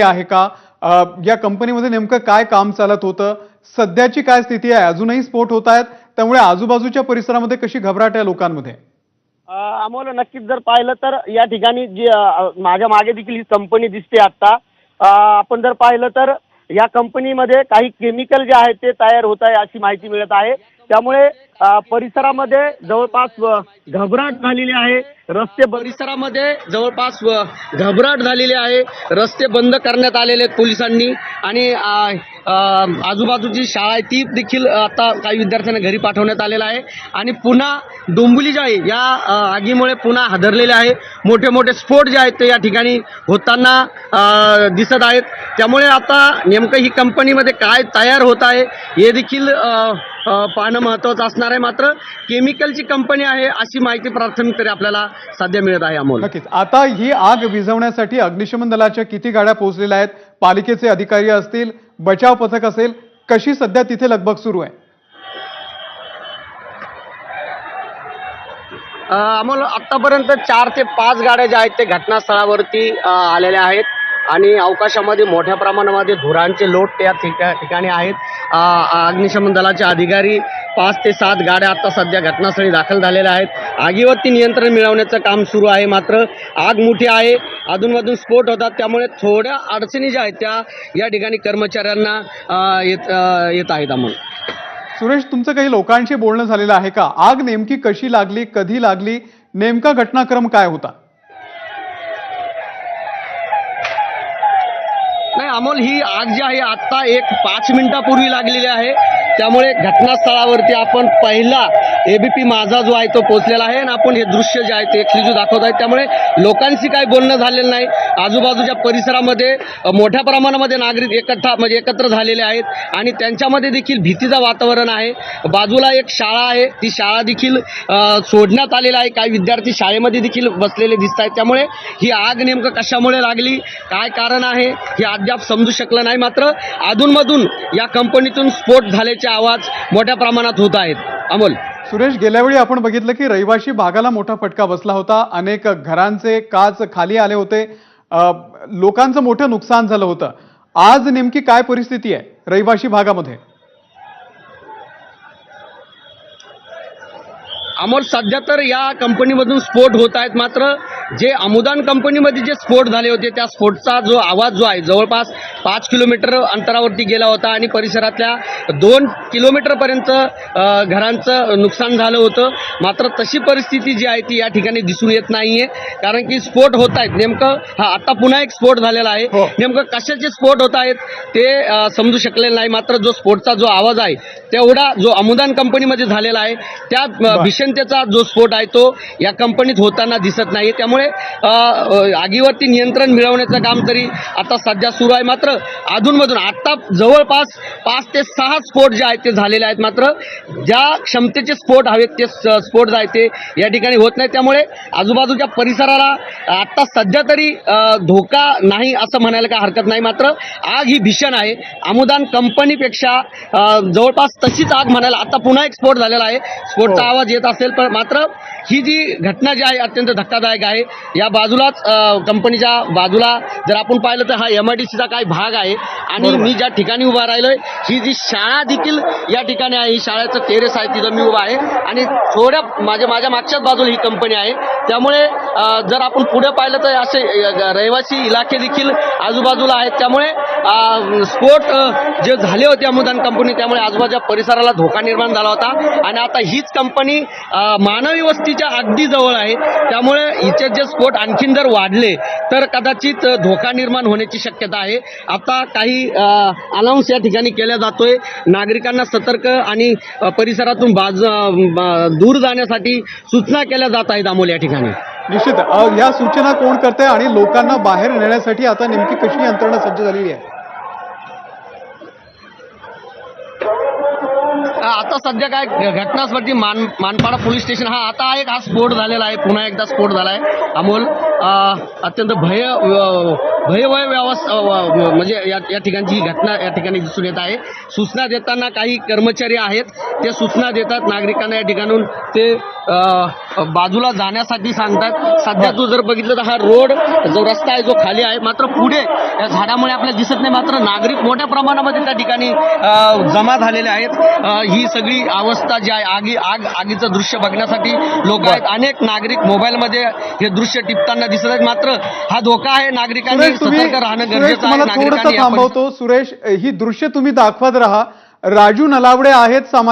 आहे का? या कंपनीमध्ये नेमकं काय काम चालत होतं? सध्याची काय स्थिती आहे? अजूनही स्फोट होत आहेत. त्यामुळे आजूबाजूच्या परिसरामध्ये कशी घबराट आहे लोकांमध्ये? अमोल नक्कीच जर पाहिलं तर या ठिकाणी जी माझ्या मागे देखील ही कंपनी दिसते आता. आपण जर पाहिलं तर या कंपनीमध्ये काही केमिकल जे आहे ते तयार होत आहे अशी माहिती मिळत आहे. त्यामुळे परिसरामध्ये जवळपास घबराट झालेली आहे. रस्ते परिसरामध्ये जवळपास घबराट झालेली आहे. रस्ते बंद करण्यात आलेले आहेत पोलिसांनी आणि आजूबाजूची शाळा आहे. ती देखील आता काही विद्यार्थ्यांना घरी पाठवण्यात आलेलं आहे. आणि पुन्हा डोंबुली जे आहे या आगीमुळे पुन्हा हादरलेले आहे. मोठे मोठे स्फोट जे आहेत ते या ठिकाणी होताना दिसत आहेत. त्यामुळे आता नेमकं ही कंपनीमध्ये काय तयार होत आहे हे देखील पाहणं महत्त्वाचं असणार आहे. मात्र केमिकलची कंपनी आहे अशी माहिती प्राथमिक तरी आपल्याला सध्या मिळत आहे अमोल. नक्कीच. आता ही आग विझवण्यासाठी अग्निशमन दलाच्या किती गाड्या पोहोचलेल्या आहेत? पालिकेचे अधिकारी असतील बचाव पथक असेल कशी सध्या तिथे लगबग सुरू आहे? अमोल आत्तापर्यंत चार ते पाच गाड्या ज्या आहेत ते घटनास्थळावरती आलेल्या आहेत. आणि अवकाशामध्ये मोठ्या प्रमाणामध्ये धुरांचे लोट त्या ठिका ठिकाणी आहेत. अग्निशमन दलाचे अधिकारी पाच ते सात गाड्या आता सध्या घटनास्थळी दाखल झालेल्या आहेत. आगीवरती नियंत्रण मिळवण्याचं काम सुरू आहे मात्र आग मोठी आहे. अधूनमधून स्फोट होतात. त्यामुळे थोड्या अडचणी ज्या आहेत त्या या ठिकाणी कर्मचाऱ्यांना येत येत आहेत आम्हाला. सुरेश तुमचं काही लोकांशी बोलणं झालेलं आहे का? आग नेमकी कशी लागली? कधी लागली? नेमका घटनाक्रम काय होता? अमोल ही आग जी आहे आत्ता एक पाच मिनिटापूर्वी लागलेली आहे. त्यामुळे घटनास्थळावरती आपण पहिला एबीपी माझा जो आहे तो पोहोचलेला आहे आणि आपण हे दृश्य जे आहे ते एक्सक्लुझिव्ह दाखवत आहे. त्यामुळे लोकांशी काही बोलणं झालेलं नाही. आजूबाजूच्या परिसरामध्ये मोठ्या प्रमाणामध्ये नागरिक एकत्र म्हणजे एकत्र झालेले आहेत आणि त्यांच्यामध्ये देखील भीतीचं वातावरण आहे. बाजूला एक शाळा आहे. ती शाळा देखील सोडण्यात आलेला आहे. काही विद्यार्थी शाळेमध्ये देखील बसलेले दिसत आहेत. त्यामुळे ही आग नेमकं कशामुळे लागली? काय कारण आहे? हे अद्याप समजू शकलं नाही. मात्र अधूनमधून या कंपनीतून स्फोट झाल्याचे आवाज मोठ्या प्रमाणात होत आहेत. अमोल. सुरेश गेल्या वेळी आपण बघितलं की रहिवाशी भागाला मोठा फटका बसला होता. अनेक घरांचे काच खाली आले होते. लोकांचं मोठं नुकसान झालं होतं. आज नेमकी काय परिस्थिती आहे रहिवाशी भागामध्ये? अमोल सध्या तर या कंपनीमधून स्फोट होत आहेत. मात्र जे अमुदान कंपनीमध्ये जे स्फोट झाले होते त्या स्फोटचा जो आवाज जो आहे जवळपास पाच किलोमीटर अंतरावरती गेला होता आणि परिसरातल्या दोन किलोमीटरपर्यंत घरांचं नुकसान झालं होतं. मात्र तशी परिस्थिती जी आहे ती या ठिकाणी दिसून येत नाहीये. कारण की स्फोट होत आहेत. नेमकं हा आता पुन्हा एक स्फोट झालेला आहे. हो. नेमकं कशाचे स्फोट होत आहेत ते समजू शकलेलं नाही. मात्र जो स्फोटचा जो आवाज आहे तेवढा जो अमुदान कंपनीमध्ये झालेला आहे त्या अ, भीषणतेचा जो स्फोट आहे तो या कंपनीत होताना दिसत नाही. त्यामुळे आगीवरती नियंत्रण मिळवण्याचं काम तरी आता सध्या सुरू आहे. मात्र अधूनमधून आता जवळपास पाच ते सहा स्फोट जे आहेत ते झालेले आहेत. मात्र ज्या क्षमतेचे स्फोट हवेत ते स्फोट आहेत ते या ठिकाणी होत नाही. त्यामुळे आजूबाजूच्या परिसराला आता सध्या तरी धोका नाही असं म्हणायला काय हरकत नाही. मात्र आग ही भीषण आहे. अमुदान कंपनीपेक्षा जवळपास तशीच आग म्हणायला आता पुन्हा एक स्फोट झालेला आहे. स्फोटचा हो. आवाज येत असेल पण मात्र ही जी घटना जी आहे अत्यंत धक्कादायक आहे. या बाजूलाच कंपनीच्या बाजूला जर आपण पाहिलं तर हा एम आय डी सीचा काही भाग आहे. आणि. मी ज्या ठिकाणी उभा राहिलोय ही जी शाळा देखील या ठिकाणी आहे ही शाळेचं टेरेस आहे तिथं मी उभा आहे. आणि थोड्या माझ्या माझ्या मागच्याच बाजूला ही कंपनी आहे. त्यामुळे जर आपण पुढे पाहिलं तर असे रहिवासी इलाके देखील आजूबाजूला आहेत. त्यामुळे स्फोट जे झाले होते अमुदान कंपनी त्यामुळे आजूबाजूच्या परिसराला धोका निर्माण झाला होता. आणि आता हीच कंपनी मानवी वस्तीच्या अगदी जवळ आहे. त्यामुळे हिचे जे स्फोट आणखीन जर वाढले तर कदाचित धोका निर्माण होण्याची शक्यता आहे. आता काही अनाऊन्स या ठिकाणी केला जातोय. नागरिकांना सतर्क आणि परिसरातून बाज दूर जाण्यासाठी सूचना केल्या जात आहेत अमोल या ठिकाणी. निश्चित. या सूचना कोण करते आणि लोकांना बाहेर नेण्यासाठी आता नेमकी कशी यंत्रणा सज्ज झालेली आहे? आता सध्या काय घटनास्पती मान मानपाडा पोलीस स्टेशन हा आता एक हा स्फोट झालेला आहे. पुन्हा एकदा स्फोट झाला आहे अमोल अत्यंत भय भयवय व्यवस्था म्हणजे या या ठिकाणची ही घटना या ठिकाणी दिसून येत आहे. सूचना देताना काही कर्मचारी आहेत. ते सूचना देतात. नागरिकांना या ठिकाणून ते बाजूला जाण्यासाठी सांगतात. सध्या तू जर बघितलं तर हा रोड जो रस्ता आहे जो खाली आहे मात्र पुढे या झाडामुळे आपल्याला दिसत नाही. मात्र नागरिक मोठ्या प्रमाणामध्ये त्या ठिकाणी जमा झालेले आहेत. ही सगळी अवस्था जी आहे आगी आग आगीचं दृश्य बघण्यासाठी लोक आहेत. अनेक नागरिक मोबाईलमध्ये हे दृश्य टिपताना दिसत आहेत. मात्र हा धोका आहे. नागरिकांनी सतर्क राहणं गरजेचं आहे. नागरिकांनी थांबवतो. सुरेश ही दृश्य तुम्ही दाखवत राहा. राजू नलावडे आहेत सामाजिक